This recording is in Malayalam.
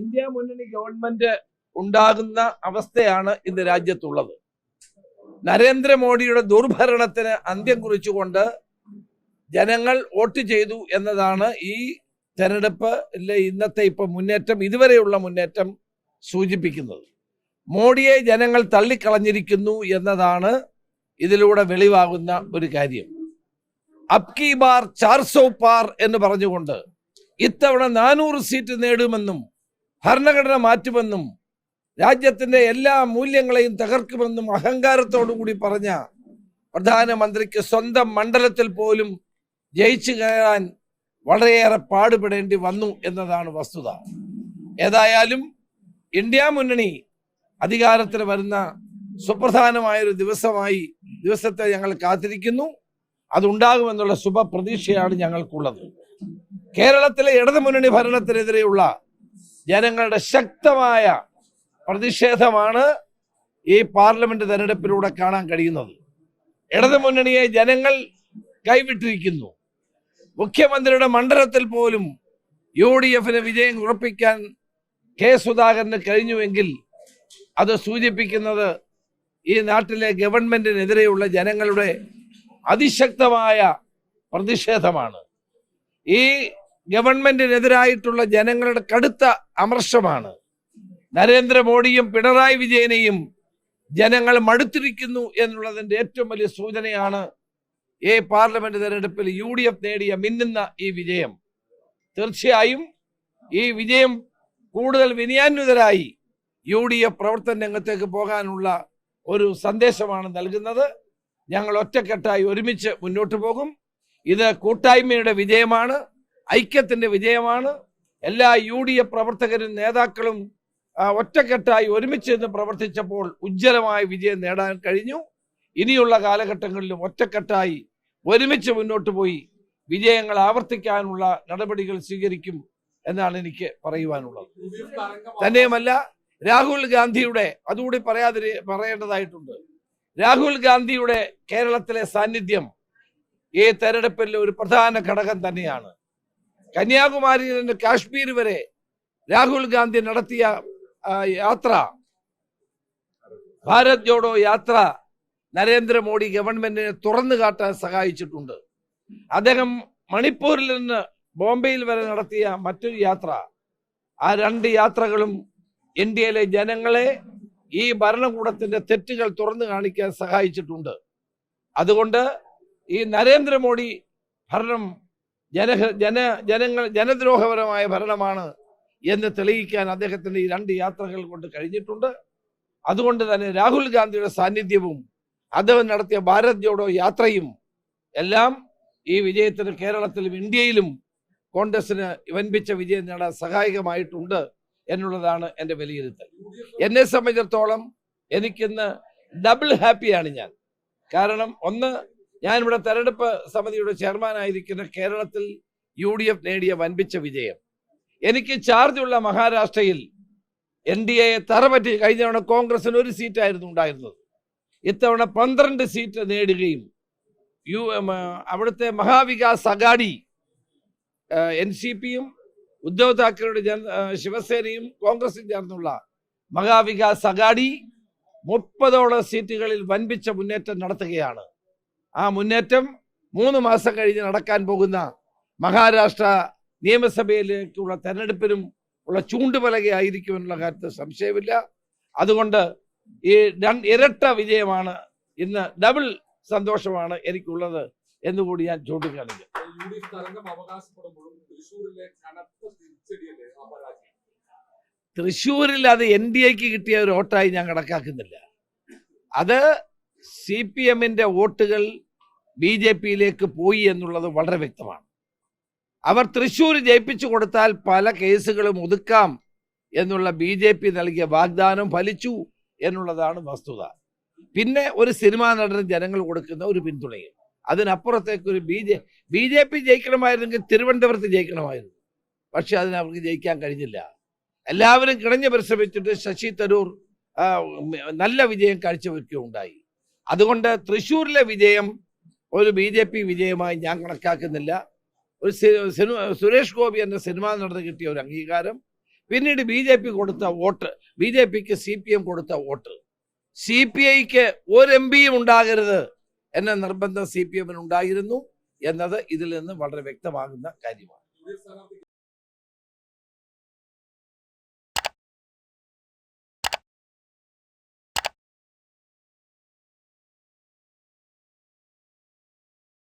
ഇന്ത്യ മുന്നണി ഗവൺമെന്റ് ഉണ്ടാകുന്ന അവസ്ഥയാണ് ഇന്ന് രാജ്യത്തുള്ളത്. നരേന്ദ്രമോദിയുടെ ദുർഭരണത്തിന് അന്ത്യം കുറിച്ചുകൊണ്ട് ജനങ്ങൾ വോട്ട് ചെയ്തു എന്നതാണ് ഈ തെരഞ്ഞെടുപ്പ് ഇന്നത്തെ ഇപ്പൊ മുന്നേറ്റം ഇതുവരെയുള്ള മുന്നേറ്റം സൂചിപ്പിക്കുന്നത്. മോഡിയെ ജനങ്ങൾ തള്ളിക്കളഞ്ഞിരിക്കുന്നു എന്നതാണ് ഇതിലൂടെ വെളിവാകുന്ന ഒരു കാര്യം. അബ്കി ബാർ ചാർസോ പാർ എന്ന് പറഞ്ഞുകൊണ്ട് ഇത്തവണ നാനൂറ് സീറ്റ് നേടുമെന്നും ഭരണഘടന മാറ്റുമെന്നും രാജ്യത്തിന്റെ എല്ലാ മൂല്യങ്ങളെയും തകർക്കുമെന്നും അഹങ്കാരത്തോടുകൂടി പറഞ്ഞ പ്രധാനമന്ത്രിക്ക് സ്വന്തം മണ്ഡലത്തിൽ പോലും ജയിച്ചു കയറാൻ വളരെയേറെ പാടുപെടേണ്ടി വന്നു എന്നതാണ് വസ്തുത. ഏതായാലും ഇന്ത്യ മുന്നണി അധികാരത്തിൽ വരുന്ന സുപ്രധാനമായൊരു ദിവസമായി ദിവസത്തെ ഞങ്ങൾ കാത്തിരിക്കുന്നു. അതുണ്ടാകുമെന്നുള്ള ശുഭപ്രതീക്ഷയാണ് ഞങ്ങൾക്കുള്ളത്. കേരളത്തിലെ ഇടതുമുന്നണി ഭരണത്തിനെതിരെയുള്ള ജനങ്ങളുടെ ശക്തമായ പ്രതിഷേധമാണ് ഈ പാർലമെന്റ് തെരഞ്ഞെടുപ്പിലൂടെ കാണാൻ കഴിയുന്നത്. ഇടതുമുന്നണിയെ ജനങ്ങൾ കൈവിട്ടിരിക്കുന്നു. മുഖ്യമന്ത്രിയുടെ മണ്ഡലത്തിൽ പോലും യു ഡി എഫിന് വിജയം ഉറപ്പിക്കാൻ കെ സുധാകരന് കഴിഞ്ഞുവെങ്കിൽ അത് സൂചിപ്പിക്കുന്നത് ഈ നാട്ടിലെ ഗവൺമെന്റിനെതിരെയുള്ള ജനങ്ങളുടെ അതിശക്തമായ പ്രതിഷേധമാണ്. ഈ ഗവൺമെന്റിനെതിരായിട്ടുള്ള ജനങ്ങളുടെ കടുത്ത അമർഷമാണ്. നരേന്ദ്രമോദിയും പിണറായി വിജയനെയും ജനങ്ങൾ മടുത്തിരിക്കുന്നു എന്നുള്ളതിന്റെ ഏറ്റവും വലിയ സൂചനയാണ് ഈ പാർലമെന്റ് തെരഞ്ഞെടുപ്പിൽ യു ഡി എഫ് നേടിയ മിന്നുന്ന ഈ വിജയം. തീർച്ചയായും ഈ വിജയം കൂടുതൽ വിനയാന്വിതരായി യു ഡി എഫ് പ്രവർത്തന രംഗത്തേക്ക് പോകാനുള്ള ഒരു സന്ദേശമാണ് നൽകുന്നത്. ഞങ്ങൾ ഒറ്റക്കെട്ടായി ഒരുമിച്ച് മുന്നോട്ട് പോകും. ഇത് കൂട്ടായ്മയുടെ വിജയമാണ്. ഐക്യത്തിന്റെ വിജയമാണ്. എല്ലാ യു ഡി എഫ് പ്രവർത്തകരും നേതാക്കളും ഒറ്റക്കെട്ടായി ഒരുമിച്ച് നിന്ന് പ്രവർത്തിച്ചപ്പോൾ ഉജ്ജ്വലമായ വിജയം നേടാൻ കഴിഞ്ഞു. ഇനിയുള്ള കാലഘട്ടങ്ങളിലും ഒറ്റക്കെട്ടായി ഒരുമിച്ച് മുന്നോട്ട് പോയി വിജയങ്ങൾ ആവർത്തിക്കാനുള്ള നടപടികൾ സ്വീകരിക്കും എന്നാണ് എനിക്ക് പറയുവാനുള്ളത്. തന്നെയുമല്ല രാഹുൽ ഗാന്ധിയുടെ അതുകൂടി പറയാതിരി പറയേണ്ടതായിട്ടുണ്ട്. രാഹുൽ ഗാന്ധിയുടെ കേരളത്തിലെ സാന്നിധ്യം ഈ തെരഞ്ഞെടുപ്പിൽ ഒരു പ്രധാന ഘടകം തന്നെയാണ്. കന്യാകുമാരിയിൽ നിന്ന് കാശ്മീർ വരെ രാഹുൽ ഗാന്ധി നടത്തിയ യാത്ര. ഭാരത് ജോഡോ യാത്ര നരേന്ദ്രമോദി ഗവൺമെന്റിനെ തുറന്നു കാട്ടാൻ സഹായിച്ചിട്ടുണ്ട്. അദ്ദേഹം മണിപ്പൂരിൽ നിന്ന് ബോംബെയിൽ വരെ നടത്തിയ മറ്റൊരു യാത്ര. ആ രണ്ട് യാത്രകളും ഇന്ത്യയിലെ ജനങ്ങളെ ഈ ഭരണകൂടത്തിന്റെ തെറ്റുകൾ തുറന്നു കാണിക്കാൻ സഹായിച്ചിട്ടുണ്ട്. അതുകൊണ്ട് ഈ നരേന്ദ്രമോദി ഭരണം ജന ജന ജനങ്ങൾ ജനദ്രോഹപരമായ ഭരണമാണ് എന്ന് തെളിയിക്കാൻ അദ്ദേഹത്തിന്റെ ഈ രണ്ട് യാത്രകൾ കൊണ്ട് കഴിഞ്ഞിട്ടുണ്ട്. അതുകൊണ്ട് തന്നെ രാഹുൽ ഗാന്ധിയുടെ സാന്നിധ്യവും അദ്ദേഹം നടത്തിയ ഭാരത് ജോഡോ യാത്രയും എല്ലാം ഈ വിജയത്തിന് കേരളത്തിലും ഇന്ത്യയിലും കോൺഗ്രസിന് വൻപിച്ച വിജയം നേടാൻ സഹായകമായിട്ടുണ്ട് എന്നുള്ളതാണ് എന്റെ വിലയിരുത്തൽ. എന്നെ സംബന്ധിച്ചിടത്തോളം എനിക്കിന്ന് ഡബിൾ ഹാപ്പിയാണ് ഞാൻ. കാരണം ഒന്ന് ഞാനിവിടെ തെരഞ്ഞെടുപ്പ് സമിതിയുടെ ചെയർമാനായിരിക്കുന്ന കേരളത്തിൽ യു ഡി എഫ് നേടിയ വൻപിച്ച വിജയം. എനിക്ക് ചാർജുള്ള മഹാരാഷ്ട്രയിൽ എൻ ഡി എയെ തറപറ്റി കഴിഞ്ഞ തവണ കോൺഗ്രസിന് ഒരു സീറ്റായിരുന്നു ഉണ്ടായിരുന്നത്. ഇത്തവണ പന്ത്രണ്ട് സീറ്റ് നേടുകയും യു എം, അവിടുത്തെ മഹാവികാസ് അഗാഡി എൻ സി പിയും ഉദ്ധവ് താക്കറെയുടെ ജന ശിവസേനയും കോൺഗ്രസും ചേർന്നുള്ള മഹാവികാസ് അഗാഡി മുപ്പതോളം സീറ്റുകളിൽ വൻപിച്ച മുന്നേറ്റം നടത്തുകയാണ്. ആ മുന്നേറ്റം മൂന്ന് മാസം കഴിഞ്ഞ് നടക്കാൻ പോകുന്ന മഹാരാഷ്ട്ര നിയമസഭയിലേക്കുള്ള തെരഞ്ഞെടുപ്പിനും ഉള്ള ചൂണ്ടുപലകയായിരിക്കുമെന്നുള്ള കാര്യത്തിൽ സംശയമില്ല. അതുകൊണ്ട് ഈ ഇരട്ട വിജയമാണ് ഇന്ന് ഡബിൾ സന്തോഷമാണ് എനിക്കുള്ളത് എന്നുകൂടി ഞാൻ ചൂണ്ടിക്കാണിക്കും. തൃശൂരിൽ തൃശ്ശൂരിൽ അത് എൻ ഡി എക്ക് കിട്ടിയ ഒരു വോട്ടായി ഞാൻ കണക്കാക്കുന്നില്ല. അത് സി പി എമ്മിന്റെ വോട്ടുകൾ ബി ജെ പിയിലേക്ക് പോയി എന്നുള്ളത് വളരെ വ്യക്തമാണ്. അവർ തൃശ്ശൂർ ജയിപ്പിച്ചു കൊടുത്താൽ പല കേസുകളും ഒതുക്കാം എന്നുള്ള ബി ജെ പി നൽകിയ വാഗ്ദാനം ഫലിച്ചു എന്നുള്ളതാണ് വസ്തുത. പിന്നെ ഒരു സിനിമാ നടന് ജനങ്ങൾ കൊടുക്കുന്ന ഒരു പിന്തുണയും. അതിനപ്പുറത്തേക്ക് ഒരു B J B J P ജയിക്കണമായിരുന്നെങ്കിൽ തിരുവനന്തപുരത്ത് ജയിക്കണമായിരുന്നു. പക്ഷെ അതിന് അവർക്ക് ജയിക്കാൻ കഴിഞ്ഞില്ല. എല്ലാവരും കിണഞ്ഞു പരിശ്രമിച്ചിട്ട് ശശി തരൂർ നല്ല വിജയം കാഴ്ചവെക്കുകയുണ്ടായി. അതുകൊണ്ട് തൃശ്ശൂരിലെ വിജയം ഒരു ബി ജെ പി വിജയമായി ഞാൻ കണക്കാക്കുന്നില്ല. ഒരു സുരേഷ് ഗോപി എന്ന സിനിമ നടന്ന് കിട്ടിയ ഒരു അംഗീകാരം. പിന്നീട് ബി ജെ പി കൊടുത്ത വോട്ട് ബി ജെ പിക്ക് സി പി എം കൊടുത്ത വോട്ട്. സി പി ഐക്ക് ഒരു എം പിയും ഉണ്ടാകരുത് എന്ന നിർബന്ധം സി പി എമ്മിന് ഉണ്ടായിരുന്നു എന്നത് ഇതിൽ നിന്ന് വളരെ വ്യക്തമാകുന്ന കാര്യമാണ്.